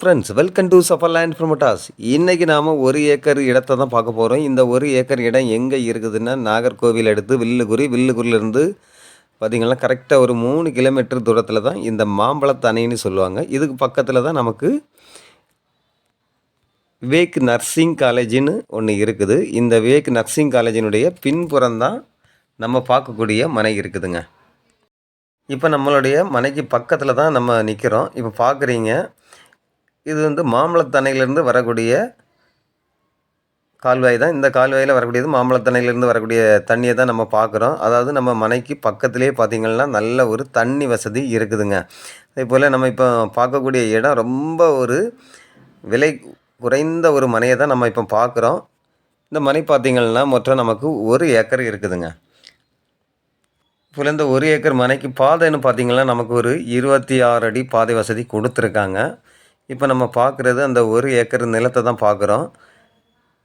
Friends welcome to safer land promoters இன்றைக்கி நாம் ஒரு ஏக்கர் இடத்தை தான் பார்க்க போகிறோம் இந்த ஒரு ஏக்கர் இடம் எங்கே இருக்குதுன்னா நாகர்கோவில் எடுத்து வில்லுகுரி வில்லுகுரிலேருந்து பார்த்திங்கன்னா கரெக்டாக ஒரு மூணு கிலோமீட்டர் தூரத்தில் தான் இந்த மாம்பழத்தணைன்னு சொல்லுவாங்க. இதுக்கு பக்கத்தில் தான் நமக்கு விவேக் நர்சிங் காலேஜின்னு ஒன்று இருக்குது. இந்த விவேக் நர்சிங் காலேஜினுடைய பின்புறம் தான் நம்ம பார்க்கக்கூடிய மனை இருக்குதுங்க. இப்போ நம்மளுடைய மனைக்கு பக்கத்தில் தான் நம்ம நிற்கிறோம் இப்போ பார்க்குறீங்க இது வந்து மாம்பழத்தணையிலேருந்து வரக்கூடிய கால்வாய் தான். இந்த கால்வாயில் வரக்கூடியது மாம்பழத்தணையிலேருந்து வரக்கூடிய தண்ணியை தான் நம்ம பார்க்குறோம். அதாவது நம்ம மனைக்கு பக்கத்துலேயே பார்த்திங்கன்னா நல்ல ஒரு தண்ணி வசதி இருக்குதுங்க. அதே போல் நம்ம இப்போ பார்க்கக்கூடிய இடம் ரொம்ப ஒரு விலை குறைந்த ஒரு மனையை தான் நம்ம இப்போ பார்க்குறோம். இந்த மனை பார்த்திங்கன்னா மொத்தம் நமக்கு ஒரு ஏக்கர் இருக்குதுங்க. இப்போ இந்த ஒரு ஏக்கர் மனைக்கு பாதைன்னு பார்த்திங்கன்னா நமக்கு ஒரு இருபத்தி ஆறு அடி பாதை வசதி கொடுத்துருக்காங்க. இப்போ நம்ம பார்க்குறது அந்த ஒரு ஏக்கர் நிலத்தை தான் பார்க்குறோம்.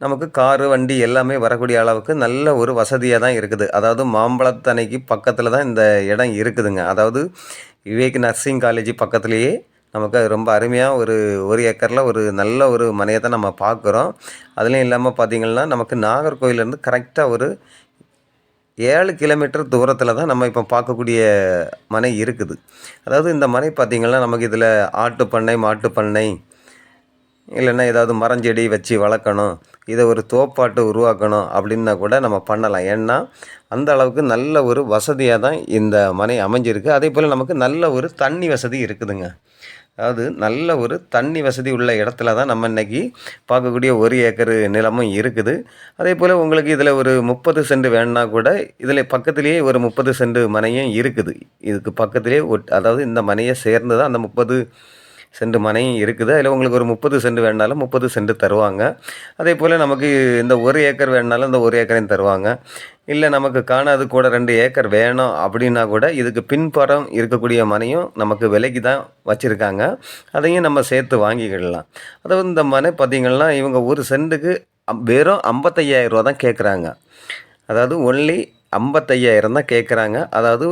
நமக்கு காரு வண்டி எல்லாமே வரக்கூடிய அளவுக்கு நல்ல ஒரு வசதியாக தான் இருக்குது. அதாவது மாம்பழத்தணைக்கு பக்கத்தில் தான் இந்த இடம் இருக்குதுங்க. அதாவது விவேக் நர்சிங் காலேஜ் பக்கத்துலேயே நமக்கு ரொம்ப அருமையாக ஒரு ஒரு ஏக்கரில் ஒரு நல்ல ஒரு மனையை தான் நம்ம பார்க்குறோம். அதுலேயும் இல்லாமல் பார்த்திங்கன்னா நமக்கு நாகர்கோவிலேருந்து கரெக்டாக ஒரு ஏழு கிலோமீட்டர் தூரத்தில் தான் நம்ம இப்போ பார்க்கக்கூடிய மனை இருக்குது. அதாவது இந்த மனை பார்த்திங்கன்னா நமக்கு இதில் ஆட்டு பண்ணை மாட்டு பண்ணை இல்லைன்னா ஏதாவது மரஞ்செடி வச்சு வளர்க்கணும் இதை ஒரு தோப்பாட்டு உருவாக்கணும் அப்படின்னா கூட நம்ம பண்ணலாம். ஏன்னா அந்த அளவுக்கு நல்ல ஒரு வசதியாக தான் இந்த மனை அமைஞ்சிருக்கு. அதே போல் நமக்கு நல்ல ஒரு தண்ணி வசதி இருக்குதுங்க. அதாவது நல்ல ஒரு தண்ணி வசதி உள்ள இடத்துல தான் நம்ம இன்றைக்கி பார்க்கக்கூடிய ஒரு ஏக்கர் நிலமும் இருக்குது. அதே போல் உங்களுக்கு இதில் ஒரு முப்பது சென்ட் வேணுன்னா கூட இதில் பக்கத்துலேயே ஒரு முப்பது சென்ட் மனையும் இருக்குது. இதுக்கு பக்கத்துலேயே ஒட் அதாவது இந்த மனையை சேர்ந்து தான் அந்த முப்பது சென்ட் மனையும் இருக்குது. அதில் உங்களுக்கு ஒரு முப்பது சென்ட் வேணாலும் முப்பது சென்ட் தருவாங்க. அதே போல் நமக்கு இந்த ஒரு ஏக்கர் வேணுனாலும் இந்த ஒரு ஏக்கரையும் தருவாங்க. இல்லை நமக்கு காணாது கூட ரெண்டு ஏக்கர் வேணும் அப்படின்னா கூட இதுக்கு பின்புறம் இருக்கக்கூடிய மனையும் நமக்கு விலைக்கு தான் வச்சுருக்காங்க. அதையும் நம்ம சேர்த்து வாங்கிக்கிடலாம். அதாவது இந்த மனை பார்த்திங்கன்னா இவங்க ஒரு சென்ட்டுக்கு வெறும் ஐம்பத்தையாயிரம் ரூபா தான் கேட்குறாங்க அதாவது ஒன்லி ஐம்பத்தையாயிரம் தான் கேட்குறாங்க அதாவது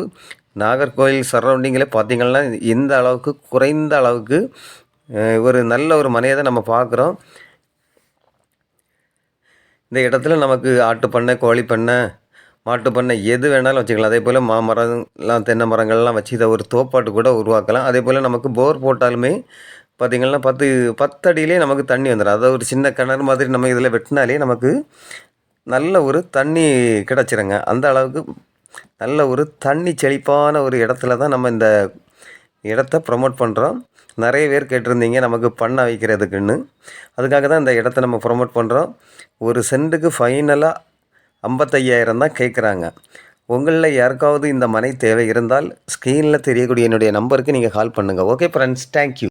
நாகர்கோவில் சரௌண்டிங்கில் பார்த்திங்கன்னா இந்த அளவுக்கு குறைந்த அளவுக்கு ஒரு நல்ல ஒரு மனையை தான் நம்ம பார்க்குறோம். இந்த இடத்துல நமக்கு ஆட்டு பண்ணை கோழி பண்ணை மாட்டு பண்ணை எது வேணாலும் வச்சுக்கலாம். அதே போல் மாமரம்லாம் தென்னை மரங்கள்லாம் வச்சு இதை ஒரு தோப்பாட்டு கூட உருவாக்கலாம். அதே போல் நமக்கு போர் போட்டாலுமே பார்த்திங்கன்னா பத்து பத்தடியிலே நமக்கு தண்ணி வந்துடும். அதாவது ஒரு சின்ன கிணறு மாதிரி நம்ம இதில் வெட்டினாலே நமக்கு நல்ல ஒரு தண்ணி கிடச்சிருங்க. அந்த அளவுக்கு நல்ல ஒரு தண்ணி செழிப்பான ஒரு இடத்துல தான் நம்ம இந்த இடத்த ப்ரொமோட் பண்ணுறோம் நிறைய பேர் கேட்டிருந்தீங்க நமக்கு பண்ண வைக்கிறதுக்குன்னு. அதுக்காக தான் இந்த இடத்த நம்ம ப்ரொமோட் பண்ணுறோம் ஒரு சென்ட்டுக்கு ஃபைனலாக ஐம்பத்தையாயிரம் தான் கேட்குறாங்க உங்களில் யாருக்காவது இந்த மனை தேவை இருந்தால் ஸ்க்ரீனில் தெரியக்கூடிய என்னுடைய நம்பருக்கு நீங்கள் கால் பண்ணுங்கள் ஓகே ஃப்ரெண்ட்ஸ் தேங்க்யூ